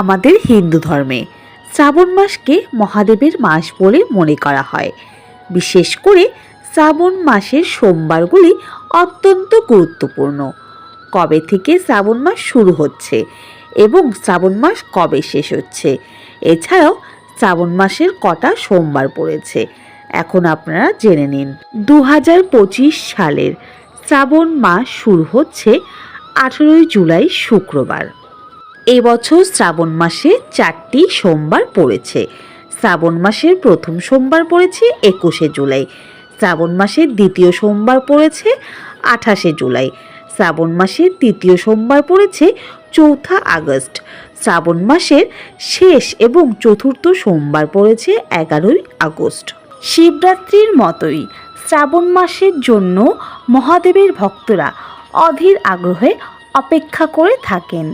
আমাদের হিন্দু ধর্মে। শ্রাবণ মাসকে মহাদেবের মাস বলে মনে করা হয়। বিশেষ করে শ্রাবণ মাসের সোমবারগুলি অত্যন্ত গুরুত্বপূর্ণ। কবে থেকে শ্রাবণ মাস শুরু হচ্ছে এবং শ্রাবণ মাস কবে শেষ হচ্ছে? এছাড়াও শ্রাবণ মাসের কটা সোমবার পড়েছে? এখন আপনারা জেনে নিন। দু হাজার পঁচিশ সালের শ্রাবণ মাস শুরু হচ্ছে আঠেরোই জুলাই শুক্রবার। এবছর শ্রাবণ মাসে চারটি সোমবার পড়েছে। শ্রাবণ মাসের প্রথম সোমবার পড়েছে একুশে জুলাই। শ্রাবণ মাসের দ্বিতীয় সোমবার পড়েছে আঠাশে জুলাই। শ্রাবণ মাসের তৃতীয় সোমবার পড়েছে চৌঠা আগস্ট। শ্রাবণ মাসের শেষ এবং চতুর্থ সোমবার পড়েছে এগারোই আগস্ট। শিবরাত্রির মতোই শ্রাবণ মাসের জন্য মহাদেবের ভক্তরা অধীর আগ্রহে অপেক্ষা করে থাকেন।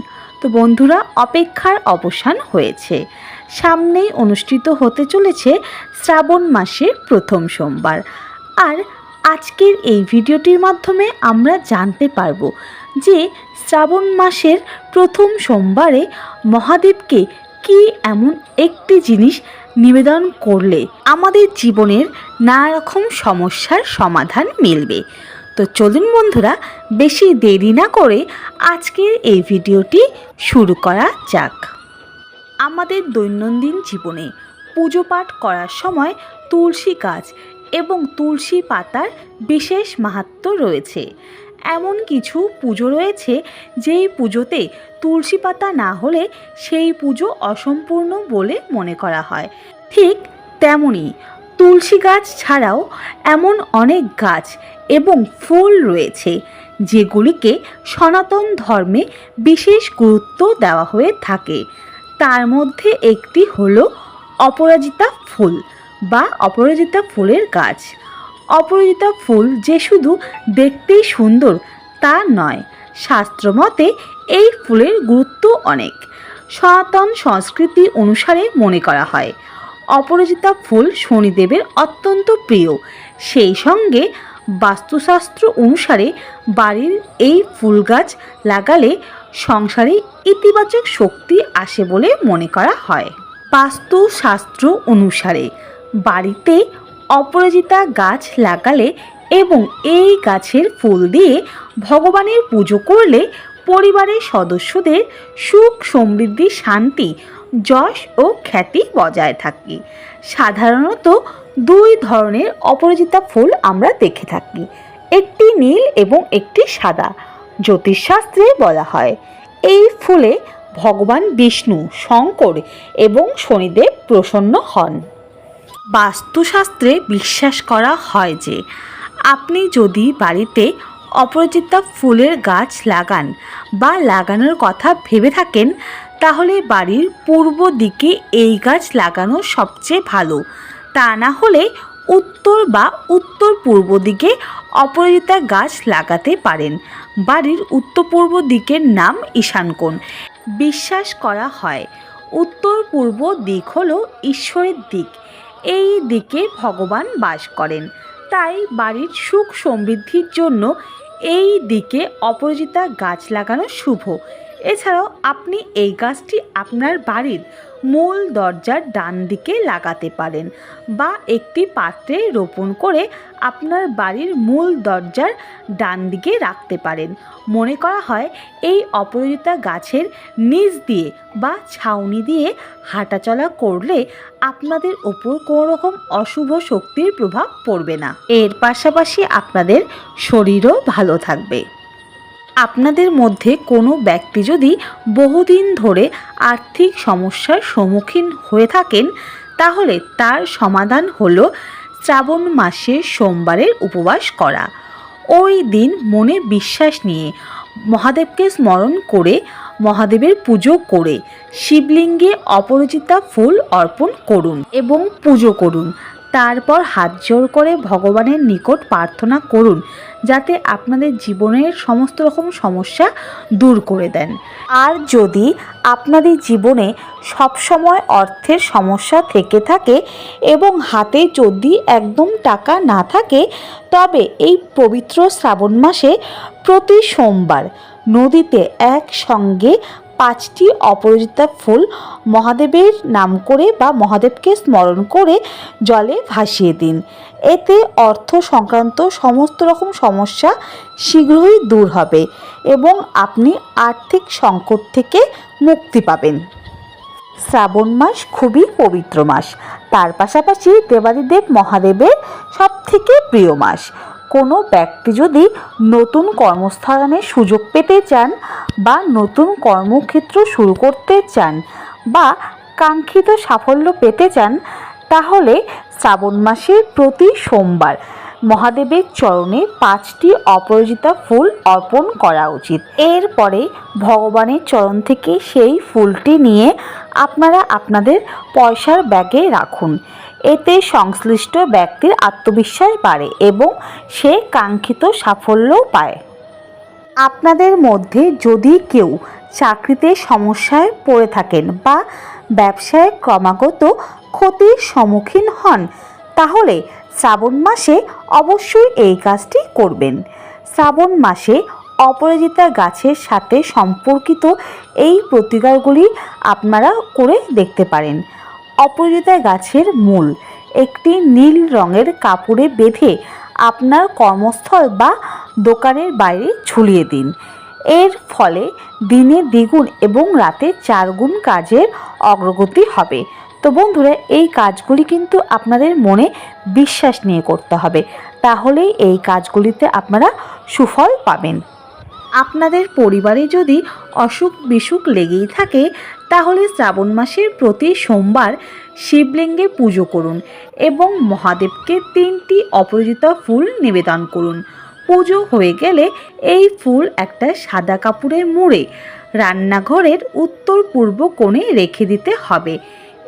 তো বন্ধুরা, অপেক্ষার অবসান হয়েছে। সামনেই অনুষ্ঠিত হতে চলেছে শ্রাবণ মাসের প্রথম সোমবার। আর আজকের এই ভিডিওটির মাধ্যমে আমরা জানতে পারব যে শ্রাবণ মাসের প্রথম সোমবারে মহাদেবকে কি এমন একটি জিনিস নিবেদন করলে আমাদের জীবনের নানা রকম সমস্যার সমাধান মিলবে। তো চলুন বন্ধুরা, বেশি দেরি না করে আজকের এই ভিডিওটি শুরু করা যাক। আমাদের দৈনন্দিন জীবনে পুজো পাঠ করার সময় তুলসী গাছ এবং তুলসী পাতার বিশেষ মাহাত্ম্য রয়েছে। এমন কিছু পুজো রয়েছে যেই পুজোতে তুলসী পাতা না হলে সেই পুজো অসম্পূর্ণ বলে মনে করা হয়। ঠিক তেমনই তুলসী গাছ ছাড়াও এমন অনেক গাছ এবং ফুল রয়েছে, যেগুলিকে সনাতন ধর্মে বিশেষ গুরুত্ব দেওয়া হয়ে থাকে। তার মধ্যে একটি হল অপরাজিতা ফুল বা অপরাজিতা ফুলের গাছ। অপরাজিতা ফুল যে শুধু দেখতেই সুন্দর তা নয়, শাস্ত্রমতে এই ফুলের গুরুত্ব অনেক। সনাতন সংস্কৃতি অনুসারে মনে করা হয় অপরাজিতা ফুল শনিদেবের অত্যন্ত প্রিয়। সেই সঙ্গে বাস্তুশাস্ত্র অনুসারে বাড়ির এই ফুল গাছ লাগালে সংসারে ইতিবাচক শক্তি আসে বলে মনে করা হয়। বাস্তুশাস্ত্র অনুসারে বাড়িতে অপরাজিতা গাছ লাগালে এবং এই গাছের ফুল দিয়ে ভগবানের পুজো করলে পরিবারের সদস্যদের সুখ সমৃদ্ধি, শান্তি যশ ও খ্যাতি বজায় থাকে। সাধারণত দুই ধরনের অপরাজিতা ফুল আমরা দেখে থাকি। একটি নীল এবং একটি সাদা, জ্যোতিষশাস্ত্রে বলা হয়। এই ফুলে ভগবান বিষ্ণু, শঙ্কর এবং শনিদেব প্রসন্ন হন। বাস্তুশাস্ত্রে বিশ্বাস করা হয় যে, আপনি যদি বাড়িতে অপরাজিতা ফুলের গাছ লাগান বা লাগানোর কথা ভেবে থাকেন তাহলে বাড়ির পূর্ব দিকে এই গাছ লাগানো সবচেয়ে ভালো। তা না হলে উত্তর বা উত্তর পূর্ব দিকে অপরাজিতা গাছ লাগাতে পারেন। বাড়ির উত্তর পূর্ব দিকের নাম ঈশানকোণ। বিশ্বাস করা হয়, উত্তর পূর্ব দিক হল ঈশ্বরের দিক। এই দিকে ভগবান বাস করেন। তাই বাড়ির সুখ সমৃদ্ধির জন্য এই দিকে অপরাজিতা গাছ লাগানো শুভ। এছাড়াও আপনি এই গাছটি আপনার বাড়ির মূল দরজার ডান দিকে লাগাতে পারেন বা একটি পাত্রে রোপণ করে আপনার বাড়ির মূল দরজার ডান দিকে রাখতে পারেন। মনে করা হয় এই অপরাজিতা গাছের নিচ দিয়ে বা ছাউনি দিয়ে হাঁটাচলা করলে আপনাদের ওপর কোনো রকম অশুভ শক্তির প্রভাব পড়বে না। এর পাশাপাশি আপনাদের শরীরও ভালো থাকবে। আপনাদের মধ্যে কোনো ব্যক্তি যদি বহুদিন ধরে আর্থিক সমস্যার সম্মুখীন হয়ে থাকেন, তাহলে তার সমাধান হলো শ্রাবণ মাসের সোমবারের উপবাস করা। ওই দিন মনে বিশ্বাস নিয়ে মহাদেবকে স্মরণ করে মহাদেবের পুজো করে শিবলিঙ্গে অপরাজিতা ফুল অর্পণ করুন এবং পুজো করুন। তারপর হাত জোর করে ভগবানের নিকট প্রার্থনা করুন, যাতে আপনাদের জীবনের সমস্ত রকম সমস্যা দূর করে দেন। আর যদি আপনাদের জীবনে সবসময় অর্থের সমস্যা থেকে থাকে এবং হাতে যদি একদম টাকা না থাকে, তবে এই পবিত্র শ্রাবণ মাসে প্রতি সোমবার নদীতে একসঙ্গে পাঁচটি অপরাজিতা ফুল মহাদেবের নাম করে বা মহাদেবকে স্মরণ করে জলে ভাসিয়ে দিন। এতে অর্থ সংক্রান্ত সমস্ত রকম সমস্যা শীঘ্রই দূর হবে এবং আপনি আর্থিক সংকট থেকে মুক্তি পাবেন। শ্রাবণ মাস খুবই পবিত্র মাস। তার পাশাপাশি দেবাদিদেব মহাদেবের সবথেকে প্রিয় মাস। কোনো ব্যক্তি যদি নতুন কর্মস্থানের সুযোগ পেতে চান বা নতুন কর্মক্ষেত্র শুরু করতে চান বা কাঙ্ক্ষিত সাফল্য পেতে চান, তাহলে শ্রাবণ মাসের প্রতি সোমবার মহাদেবের চরণে পাঁচটি অপরাজিতা ফুল অর্পণ করা উচিত। এরপরে ভগবানের চরণ থেকে সেই ফুলটি নিয়ে আপনারা আপনাদের পয়সার ব্যাগে রাখুন। এতে সংশ্লিষ্ট ব্যক্তির আত্মবিশ্বাস বাড়ে এবং সে কাঙ্ক্ষিত সাফল্যও পায়। আপনাদের মধ্যে যদি কেউ চাকরিতে সমস্যায় পড়ে থাকেন বা ব্যবসায় ক্রমাগত ক্ষতির সম্মুখীন হন, তাহলে শ্রাবণ মাসে অবশ্যই এই কাজটি করবেন। শ্রাবণ মাসে অপরাজিতা গাছের সাথে সম্পর্কিত এই প্রতিকারগুলি আপনারা করে দেখতে পারেন। অপরাজিতা গাছের মূল। একটি নীল রঙের কাপড়ে বেঁধে আপনার কর্মস্থল বা দোকানের বাইরে ঝুলিয়ে দিন। এর ফলে দিনে দ্বিগুণ এবং রাতে চারগুণ কাজের অগ্রগতি হবে। তো বন্ধুরা, এই কাজগুলি কিন্তু আপনাদের মনে বিশ্বাস নিয়ে করতে হবে। তাহলেই এই কাজগুলিতে আপনারা সুফল পাবেন। আপনাদের পরিবারে যদি অসুখ বিসুখ লেগেই থাকে, তাহলে শ্রাবণ মাসের প্রতি সোমবার শিবলিঙ্গে পুজো করুন এবং মহাদেবকে তিনটি অপরাজিতা ফুল নিবেদন করুন। পুজো হয়ে গেলে এই ফুল একটা সাদা কাপড়ে মুড়ে রান্নাঘরের উত্তর পূর্ব কোণে রেখে দিতে হবে।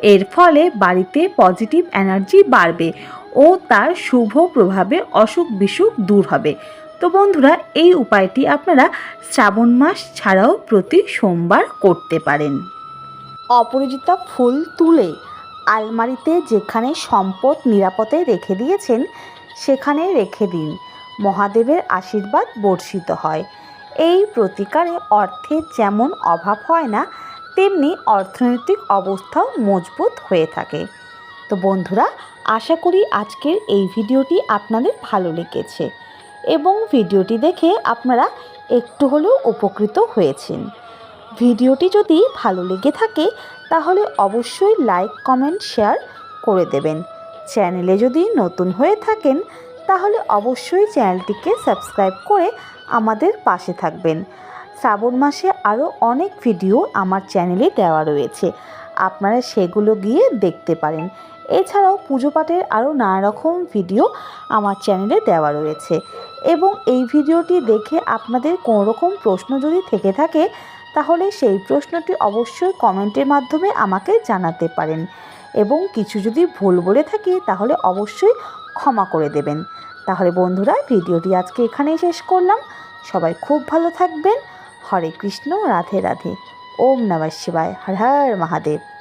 এর ফলে বাড়িতে পজিটিভ এনার্জি বাড়বে ও তার শুভ প্রভাবে অসুখ বিসুখ দূর হবে। তো বন্ধুরা, এই উপায়টি আপনারা শ্রাবণ মাস ছাড়াও প্রতি সোমবার করতে পারেন। অপরাজিতা ফুল তুলে আলমারিতে যেখানে সম্পদ নিরাপদে রেখে দিয়েছেন, সেখানে রেখে দিন। মহাদেবের আশীর্বাদ বর্ষিত হয়। এই প্রতিকারে অর্থের যেমন অভাব হয় না, তেমনি অর্থনৈতিক অবস্থাও মজবুত হয়ে থাকে। তো বন্ধুরা, আশা করি আজকের এই ভিডিওটি আপনাদের ভালো লেগেছে। এবং ভিডিওটি দেখে আপনারা একটু হলেও উপকৃত হয়েছেন। ভিডিওটি যদি ভালো লেগে থাকে, তাহলে অবশ্যই লাইক কমেন্ট শেয়ার করে দেবেন। চ্যানেলে যদি নতুন হয়ে থাকেন, তাহলে অবশ্যই চ্যানেলটিকে সাবস্ক্রাইব করে আমাদের পাশে থাকবেন। শ্রাবণ মাসে আরও অনেক ভিডিও আমার চ্যানেলে দেওয়া রয়েছে। আপনারা সেগুলো গিয়ে দেখতে পারেন। এছাড়াও পুজো পাঠের আরও নানা রকম ভিডিও আমার চ্যানেলে দেওয়া রয়েছে। এবং এই ভিডিওটি দেখে আপনাদের কোনো রকম প্রশ্ন যদি থেকে থাকে, তাহলে সেই প্রশ্নটি অবশ্যই কমেন্টের মাধ্যমে আমাকে জানাতে পারেন। এবং কিছু যদি ভুল বলে থাকি, তাহলে অবশ্যই ক্ষমা করে দেবেন। তাহলে বন্ধুরা, ভিডিওটি আজকে এখানেই শেষ করলাম। সবাই খুব ভালো থাকবেন। হরে কৃষ্ণ, রাধে রাধে। ওম নমঃ শিবায়। হর হর মহাদেব।